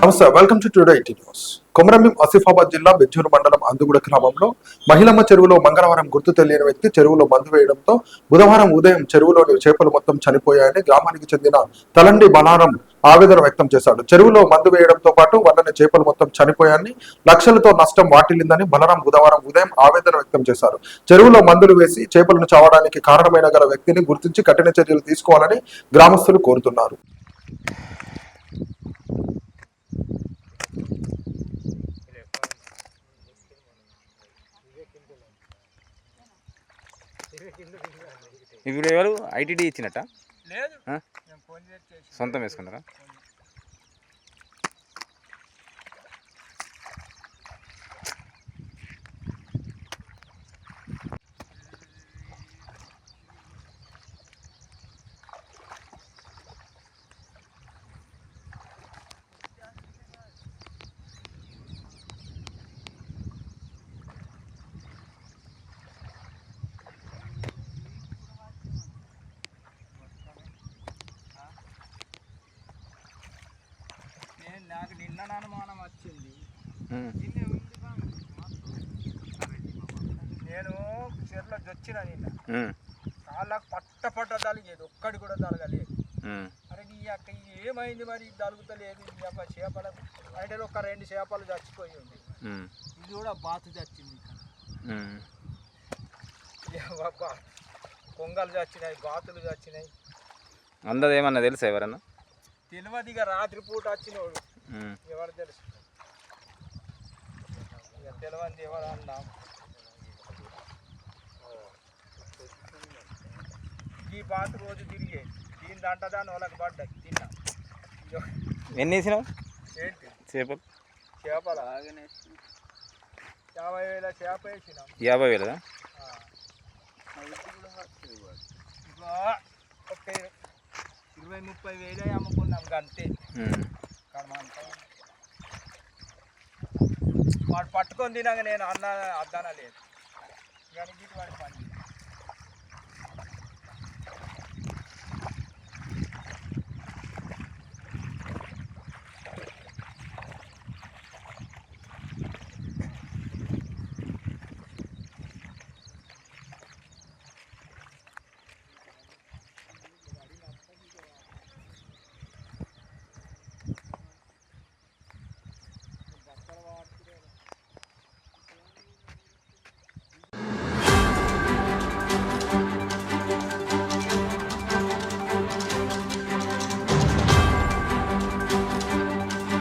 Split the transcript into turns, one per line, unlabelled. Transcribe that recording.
నమస్తే welcome to today IT news Komaram Bheem Asifabad జిల్లా బెజ్జూరు మండలం అందుగుడ గ్రామంలో మహిళమ్మ చెరువులో మంగళవారం గుర్తు తెలియని వ్యక్తి చెరువులో మందు వేయడంతో బుధవారం ఉదయం చెరువులోని చేపలు మొత్తం చనిపోయాయని గ్రామానికి చెందిన తలండి బలారం ఆవేదన వ్యక్తం చేశాడు. చెరువులో మందు వేయడంతో పాటు వల్లనే చేపలు మొత్తం చనిపోయాయని లక్షలతో నష్టం వాటిల్లిందని బలరాం బుధవారం ఉదయం ఆవేదన వ్యక్తం చేశారు. చెరువులో మందులు వేసి చేపలను చావడానికి కారణమైన గల వ్యక్తిని గుర్తించి కఠిన చర్యలు తీసుకోవాలని గ్రామస్తులు కోరుతున్నారు.
ఇప్పుడు ఎవరు? ఐటీడీ ఇచ్చినట్ట? సొంతం వేసుకున్నారా
నేను నాకు నిన్న అనుమానం వచ్చింది. నేను చెరులో జొచ్చిన నిన్న. కాళ్ళకు పట్ట పట్ట తలిగేది ఒక్కడి కూడా తలగలేదు. అరే ఈ అక్క ఏమైంది మరి తలుగుతలేదు ఈ అక్క చేపల బయటలో ఒక రెండు చేపలు చచ్చిపోయి ఉంది. ఇది కూడా బాతు చచ్చింది ఇక్కడ. కొంగలు చచ్చినాయి బాతులు చచ్చినాయి
అందది ఏమన్నా తెలుసా ఎవరన్నా
తెలియదు ఇక రాత్రి పూట వచ్చినోడు. ఎవరు తెలుసు. ఇక తెలియంది ఎవరు అన్నాం ఈ బాత్ రోజు తిరిగే దీని దంటదాన్ని వాళ్ళకి పడ్డాయి తిన్నా.
ఎన్ని వేసినావు?
ఏంటి?
చేపలు?
చేపల యాభై వేల చేప వేసినాం.
యాభై వేలదా?
ఇరవై ముప్పై వేలే అమ్ముకున్నాం అంతే వాడు పట్టుకొని తినాక నేను అన్న అద్దానా లేదు. కానీ ఇటువంటి పని